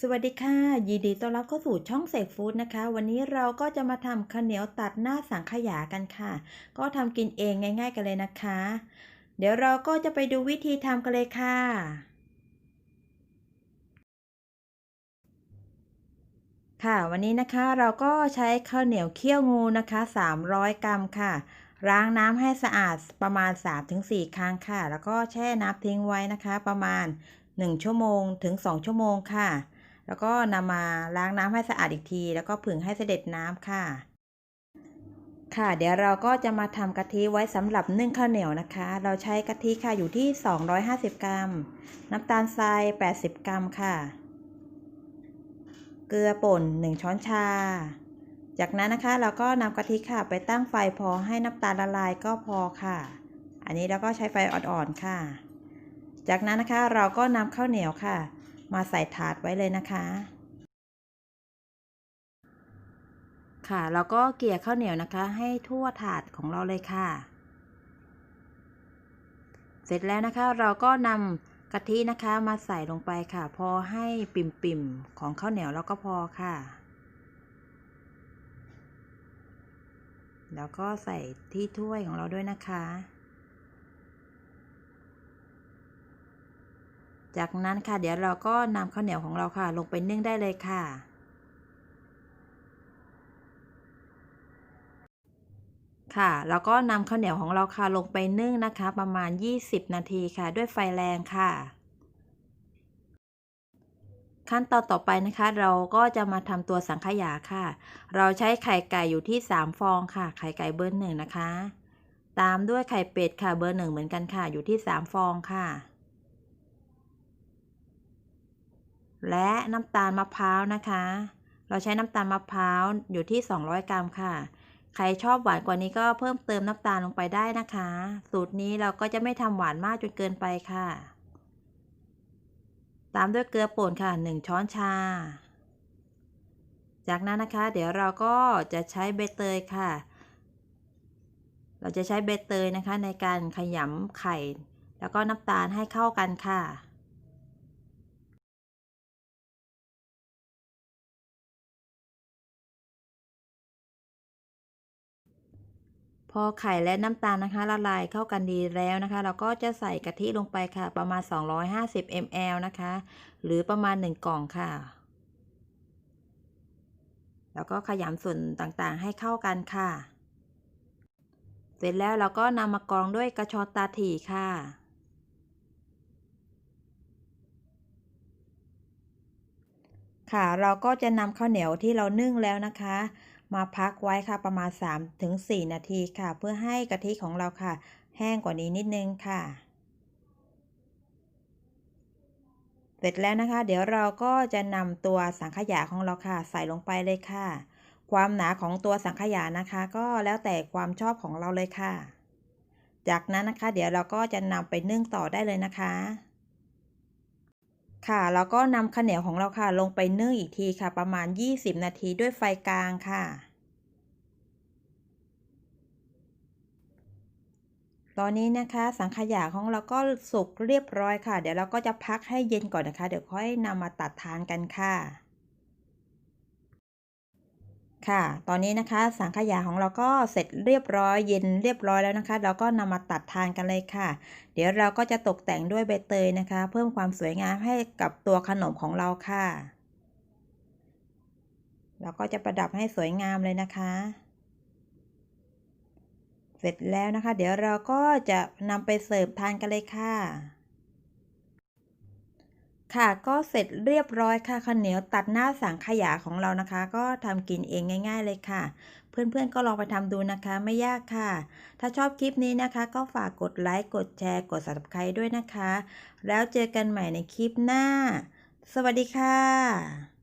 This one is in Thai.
สวัสดีค่ะ ยินดีต้อนรับเข้าสู่ช่องเสกฟู้ดนะคะ วันนี้เราก็จะมาทำข้าวเหนียวตัดหน้าสังขยากันค่ะ ก็ทำกินเองง่าย ๆ กันเลยนะคะ เดี๋ยวเราก็จะไปดูวิธีทำกันเลยค่ะ ค่ะวันนี้นะคะเราก็ใช้ข้าวเหนียวเคี่ยวงูนะคะ 300 กรัมค่ะ ล้างน้ำให้สะอาดประมาณ 3-4 ครั้งค่ะ แล้วก็แช่น้ำทิ้งไว้นะคะ ประมาณ 1 ชั่วโมงถึง 2 ชั่วโมงค่ะ แล้วก็นำมาล้างน้ำให้สะอาดอีกที แล้วก็ผึ่งให้เสด็จน้ำค่ะ ค่ะ เดี๋ยวเราก็จะมาทำกะทิไว้สำหรับนึ่งข้าวเหนียวนะคะ เราใช้กะทิค่ะอยู่ที่ 250 กรัม น้ำตาลทราย 80 กรัมค่ะ เกลือป่น 1 ช้อนชา จากนั้นนะคะเราก็นำกะทิค่ะ ไปตั้งไฟพอให้น้ำตาลละลายก็พอค่ะ อันนี้เราก็ใช้ไฟอ่อนๆค่ะ จากนั้นนะคะเราก็นำข้าวเหนียวค่ะ มาใส่ถาดไว้เลยนะคะ ค่ะเราก็เกลี่ยข้าวเหนียวนะคะ ให้ทั่วถาดของเราเลยค่ะ เสร็จแล้วนะคะเราก็นำกะทินะคะมาใส่ลงไปค่ะ พอให้ปิ่มๆของข้าวเหนียวแล้วก็พอค่ะแล้วก็ใส่ที่ถ้วยของเราด้วยนะคะ จากนั้นค่ะเดี๋ยวเราก็นำข้าวเหนียวของเราค่ะ ลงไปนึ่งได้เลยค่ะ ค่ะ แล้วก็นำข้าวเหนียวของเราค่ะลงไปนึ่งนะคะ ประมาณ 20 นาทีค่ะ ด้วยไฟแรงค่ะ ขั้นตอนต่อไปนะคะ เราก็จะมาทำตัวสังขยาค่ะ เราใช้ไข่ไก่อยู่ที่ 3 ฟองค่ะ ไข่ไก่เบอร์หนึ่งนะคะ ตามด้วยไข่เป็ดค่ะเบอร์หนึ่งเหมือนกันค่ะ อยู่ที่ 3 ฟองค่ะ และน้ำตาลมะพร้าวนะคะ เราใช้น้ำตาลมะพร้าวอยู่ที่ 200 กรัมค่ะ ใครชอบหวานกว่านี้ก็เพิ่มเติมน้ำตาลลงไปได้นะคะ สูตรนี้เราก็จะไม่ทำหวานมากจนเกินไปค่ะ ตามด้วยเกลือป่นค่ะ 1 ช้อนชา จากนั้นนะคะ เดี๋ยวเราก็จะใช้ใบเตยค่ะ เราจะใช้ใบเตยนะคะในการขยำไข่ แล้วก็น้ำตาลให้เข้ากันค่ะ พอไข่และน้ำตาลนะคะ ละลายเข้ากันดีแล้วนะคะ เราก็จะใส่กะทิลงไปค่ะ ประมาณ 250 ml นะคะ หรือประมาณ 1 กล่องค่ะ แล้วก็ขยำส่วนต่างๆให้เข้ากันค่ะ เสร็จแล้วเราก็นำมากรองด้วยกระชอนตาถี่ค่ะค่ะ เราก็จะนำข้าวเหนียวที่เรานึ่งแล้วนะคะ มาพักไว้ค่ะประมาณ 3-4 นาทีค่ะ เพื่อให้กะทิของเราค่ะ แห้งกว่านี้นิดนึงค่ะ เสร็จแล้วนะคะ เดี๋ยวเราก็จะนำตัวสังขยาของเราค่ะ ใส่ลงไปเลยค่ะ ความหนาของตัวสังขยานะคะ ก็แล้วแต่ความชอบของเราเลยค่ะ จากนั้นนะคะ เดี๋ยวเราก็จะนำไปนึ่งต่อได้เลยนะคะ ค่ะ แล้วก็นำข้าวเหนียวของเราค่ะ ลงไปนึ่งอีกทีค่ะ ประมาณ 20 นาทีด้วยไฟกลางค่ะ ตอนนี้นะคะ สังขยาของเราก็สุกเรียบร้อยค่ะ เดี๋ยวเราก็จะพักให้เย็นก่อนนะคะ เดี๋ยวค่อยนำมาตัดทานกันค่ะ ค่ะ ตอนนี้นะคะสังขยาของเราก็เสร็จเรียบร้อยเย็นเรียบร้อยแล้วนะคะ เราก็นำมาตัดทานกันเลยค่ะ เดี๋ยวเราก็จะตกแต่งด้วยใบเตยนะคะ เพิ่มความสวยงามให้กับตัวขนมของเราค่ะ เราก็จะประดับให้สวยงามเลยนะคะ เสร็จแล้วนะคะ เดี๋ยวเราก็จะนำไปเสิร์ฟทานกันเลยค่ะ ค่ะก็เสร็จเรียบร้อยค่ะข้าวเหนียวตัดหน้าสังขยาของเรานะคะ ก็ทำกินเองง่าย ๆ เลยค่ะ เพื่อนๆก็ลองไปทำดูนะคะไม่ยากค่ะ ถ้าชอบคลิปนี้นะคะ ก็ฝากกดไลค์กดแชร์ กด subscribe ด้วยนะคะ แล้วเจอกันใหม่ในคลิปหน้า สวัสดีค่ะ